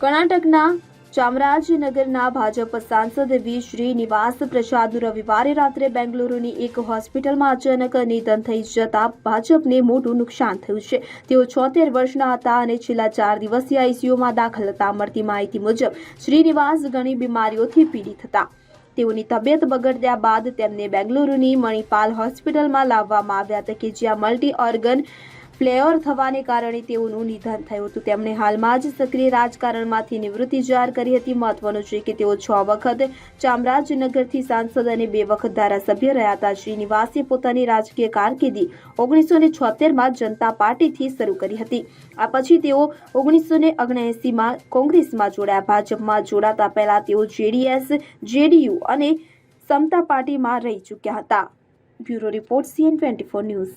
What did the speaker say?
કર્ણાટકના ચામરાજનગરના ભાજપ સાંસદ વી. શ્રીનિવાસ પ્રસાદનું રવિવારે રાત્રે બેંગલુરુની એક હોસ્પિટલમાં અચાનક નિધન થઈ જતા ભાજપને મોટું નુકસાન થયું છે. તેઓ છોતેર વર્ષના હતા અને છેલ્લા ચાર દિવસથી આઈસીયુમાં દાખલ હતા. મળતી માહિતી મુજબ, શ્રીનિવાસ ઘણી બીમારીઓથી પીડિત હતા. તેઓની તબિયત બગડ્યા બાદ તેમને બેંગલુરુની મણિપાલ હોસ્પિટલમાં લાવવામાં આવ્યા હતા કે જ્યાં મલ્ટી ઓર્ગન ફ્લેયર થવાને કારણે તેઓનું નિધન થયું હતું. તેમણે હાલમાં જ સક્રિય રાજકારણમાંથી નિવૃત્તિ જાહેર કરી હતી. મહત્વનું છે કે તેઓ છ વખત ચામરાજનગરથી સાંસદ અને બે વખત ધારાસભ્ય રહ્યા હતા. શ્રીનિવાસે પોતાની રાજકીય કારકિર્દી ઓગણીસો ને છોતેરમાં જનતા પાર્ટીથી શરૂ કરી હતી. આ પછી તેઓ ઓગણીસો ને ઓગણએંસીમાં કોંગ્રેસમાં જોડાયા. ભાજપમાં જોડાતા પહેલા તેઓ જેડીએસ, જેડીયુ અને સમતા પાર્ટીમાં રહી ચૂક્યા હતા. Bureau report CN twenty four news.